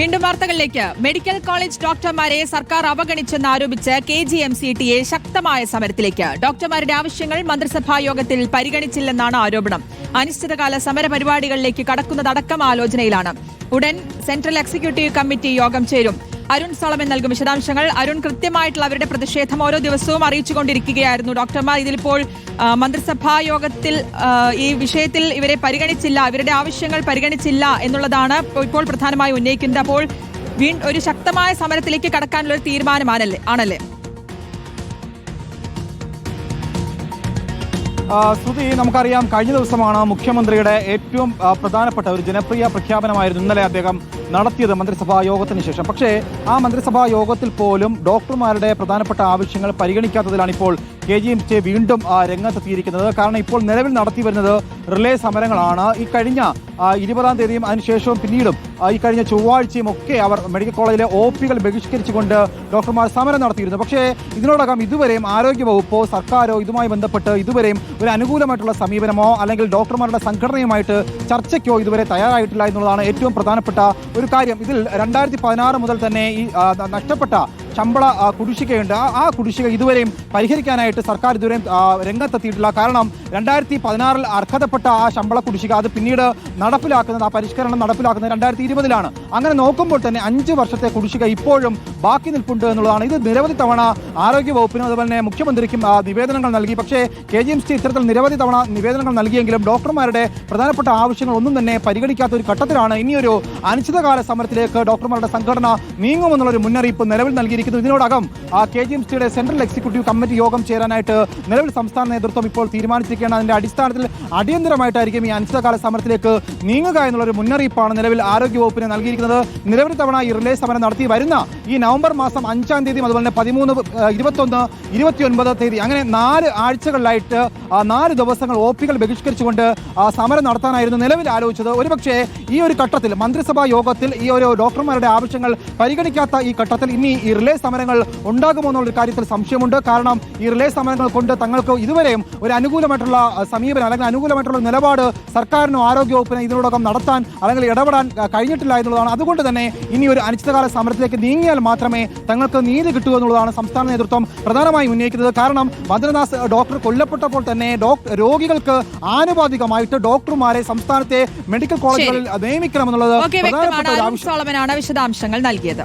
വീണ്ടും വാർത്തകളിലേക്ക്. Medical college ഡോക്ടർമാരെ സർക്കാർ അവഗണിച്ചെന്ന് ആരോപിച്ച് K G M C T A ശക്തമായ സമരത്തിലേക്ക്. ഡോക്ടർമാരുടെ ആവശ്യങ്ങൾ മന്ത്രിസഭാ യോഗത്തിൽ പരിഗണിച്ചില്ലെന്നാണ് ആരോപണം. അനിശ്ചിതകാല സമരപരിപാടികളിലേക്ക് കടക്കുന്നതടക്കം ആലോചനയിലാണ്. ഉടൻ സെൻട്രൽ എക്സിക്യൂട്ടീവ് കമ്മിറ്റി യോഗം ചേരും. അരുൺ സോളമൻ നൽകും വിശദാംശങ്ങൾ. അരുൺ കൃത്യമായിട്ടുള്ള അവരുടെ പ്രതിഷേധം ഓരോ ദിവസവും അറിയിച്ചുകൊണ്ടിരിക്കുകയായിരുന്നു. ഡോക്ടർമാർ ഇതിലിപ്പോൾ മന്ത്രിസഭാ യോഗത്തിൽ ഈ വിഷയത്തിൽ ഇവരെ പരിഗണിച്ചില്ല. ഇവരുടെ ആവശ്യങ്ങൾ പരിഗണിച്ചില്ല എന്നുള്ളതാണ് ഇപ്പോൾ- പ്രധാനമായും ഉന്നയിക്കുന്നത്. അപ്പോൾ ഒരു ശക്തമായ സമരത്തിലേക്ക് കടക്കാനുള്ള ഒരു തീരുമാനമാണല്ലേ ആണല്ലേ? ശ്രുതി നമുക്കറിയാം കഴിഞ്ഞ ദിവസമാണ് മുഖ്യമന്ത്രിയുടെ ഏറ്റവും പ്രധാനപ്പെട്ട ഒരു ജനപ്രിയ പ്രഖ്യാപനമായിരുന്നു ഇന്നലെ അദ്ദേഹം നടത്തിയത് മന്ത്രിസഭാ യോഗത്തിന് ശേഷം. പക്ഷേ ആ മന്ത്രിസഭാ യോഗത്തിൽ പോലും ഡോക്ടർമാരുടെ പ്രധാനപ്പെട്ട ആവശ്യങ്ങൾ പരിഗണിക്കാത്തതിലാണ് ഇപ്പോൾ കെ ജി എം ടി വീണ്ടും രംഗത്തെത്തിയിരിക്കുന്നത്. കാരണം ഇപ്പോൾ നിലവിൽ നടത്തി വരുന്നത് റിലേ സമരങ്ങളാണ്. ഈ കഴിഞ്ഞ ഇരുപതാം തീയതിയും അതിനുശേഷവും പിന്നീടും ഈ കഴിഞ്ഞ ചൊവ്വാഴ്ചയും ഒക്കെ അവർ മെഡിക്കൽ കോളേജിലെ ഒ പികൾ ബഹിഷ്കരിച്ചുകൊണ്ട് ഡോക്ടർമാർ സമരം നടത്തിയിരുന്നു. പക്ഷേ ഇതിനോടകം ഇതുവരെയും ആരോഗ്യവകുപ്പോ സർക്കാരോ ഇതുമായി ബന്ധപ്പെട്ട് ഇതുവരെയും ഒരു അനുകൂലമായിട്ടുള്ള സമീപനമോ അല്ലെങ്കിൽ ഡോക്ടർമാരുടെ സംഘടനയുമായിട്ട് ചർച്ചയ്ക്കോ ഇതുവരെ തയ്യാറായിട്ടില്ല എന്നുള്ളതാണ് ഏറ്റവും പ്രധാനപ്പെട്ട ഒരു കാര്യം. ഇതിൽ രണ്ടായിരത്തി മുതൽ തന്നെ ഈ നഷ്ടപ്പെട്ട ശമ്പള കുടിശ്ശികയുണ്ട്. ആ- കുടിശ്ശിക ഇതുവരെയും പരിഹരിക്കാനായിട്ട് സർക്കാർ ഇതുവരെയും രംഗത്തെത്തിയിട്ടില്ല. കാരണം രണ്ടായിരത്തി പതിനാറിൽ അർഹതപ്പെട്ട ആ ശമ്പള കുടിശ്ശിക അത് പിന്നീട് നടപ്പിലാക്കുന്നത് ആ പരിഷ്കരണം നടപ്പിലാക്കുന്നത് രണ്ടായിരത്തി ഇരുപതിലാണ് അങ്ങനെ നോക്കുമ്പോൾ തന്നെ അഞ്ച് വർഷത്തെ കുടിശ്ശിക ഇപ്പോഴും ബാക്കി നിൽപ്പുണ്ട് എന്നുള്ളതാണ്. ഇത് നിരവധി തവണ ആരോഗ്യ വകുപ്പിനും അതുപോലെ തന്നെ മുഖ്യമന്ത്രിക്കും നിവേദനങ്ങൾ നൽകി. പക്ഷേ കെ ജി എം സി ഇത്തരത്തിൽ നിരവധി തവണ നിവേദനങ്ങൾ നൽകിയെങ്കിലും ഡോക്ടർമാരുടെ പ്രധാനപ്പെട്ട ആവശ്യങ്ങൾ ഒന്നും തന്നെ പരിഗണിക്കാത്ത ഒരു ഘട്ടത്തിലാണ് ഇനിയൊരു അനിശ്ചിതകാല സമരത്തിലേക്ക് ഡോക്ടർമാരുടെ സംഘടന നീങ്ങുമെന്നുള്ള ഒരു മുന്നറിയിപ്പ് നിലവിൽ നൽകിയിരിക്കുന്നു ഇതിനോടകം കെ ജി എം സിയുടെ സെൻട്രൽ എക്സിക്യൂട്ടീവ് കമ്മിറ്റി യോഗം ചേരാനായിട്ട് നിലവിൽ സംസ്ഥാന നേതൃത്വം ഇപ്പോൾ തീരുമാനിച്ചിരിക്കുകയാണ്. അതിന്റെ അടിസ്ഥാനത്തിൽ അടിയന്തരമായിട്ടായിരിക്കും ഈ അനിശ്ചിതകാല സമരത്തിലേക്ക് നീങ്ങുക എന്നുള്ളൊരു മുന്നറിയിപ്പാണ് നിലവിൽ ആരോഗ്യ വകുപ്പിന് നൽകിയിരിക്കുന്നത്. നിലവിൽ തവണ ഈ റിലേ സമരം നടത്തി വരുന്ന ഈ നവംബർ മാസം അഞ്ചാം തീയതി അതുപോലെ തന്നെ പതിമൂന്ന് ഇരുപത്തൊന്ന് ഇരുപത്തിയൊൻപത് തീയതി അങ്ങനെ നാല് ആഴ്ചകളിലായിട്ട് നാല് ദിവസങ്ങൾ ഒ പികൾ ബഹിഷ്കരിച്ചുകൊണ്ട് സമരം നടത്താനായിരുന്നു നിലവിൽ ആലോചിച്ചത്. ഒരുപക്ഷെ ഈ ഒരു ഘട്ടത്തിൽ മന്ത്രിസഭാ യോഗത്തിൽ ഈ ഒരു ഡോക്ടർമാരുടെ ആവശ്യങ്ങൾ പരിഗണിക്കാത്ത ഈ ഘട്ടത്തിൽ ഇനി ഈ സമരങ്ങൾ ഉണ്ടാകുമോ എന്നുള്ള കാര്യത്തിൽ സംശയമുണ്ട്. കാരണം ഈ റിലേ സമരങ്ങൾ കൊണ്ട് തങ്ങൾക്ക് ഇതുവരെയും ഒരു അനുകൂലമായിട്ടുള്ള സമീപനം അല്ലെങ്കിൽ അനുകൂലമായിട്ടുള്ള നിലപാട് സർക്കാരിനോ ആരോഗ്യവകുപ്പിന് ഇതിനോടകം നടത്താൻ അല്ലെങ്കിൽ ഇടപെടാൻ കഴിഞ്ഞിട്ടില്ല എന്നുള്ളതാണ്. അതുകൊണ്ട് തന്നെ ഇനി ഒരു അനിശ്ചിതകാല സമരത്തിലേക്ക് നീങ്ങിയാൽ മാത്രമേ തങ്ങൾക്ക് നീതി കിട്ടൂ എന്നുള്ളതാണ് സംസ്ഥാന നേതൃത്വം പ്രധാനമായി ഉന്നയിക്കുന്നത്. കാരണം മദനദാസ് ഡോക്ടർ കൊല്ലപ്പെട്ടപ്പോൾ തന്നെ രോഗികൾക്ക് ആനുപാതികമായിട്ട് ഡോക്ടർമാരെ സംസ്ഥാനത്തെ മെഡിക്കൽ കോളേജുകളിൽ നിയമിക്കണമെന്നുള്ളത് എന്നുള്ളത് പ്രധാനപ്പെട്ട ഒരു ആവശ്യം. വിശദാംശങ്ങൾ നൽകിയത്.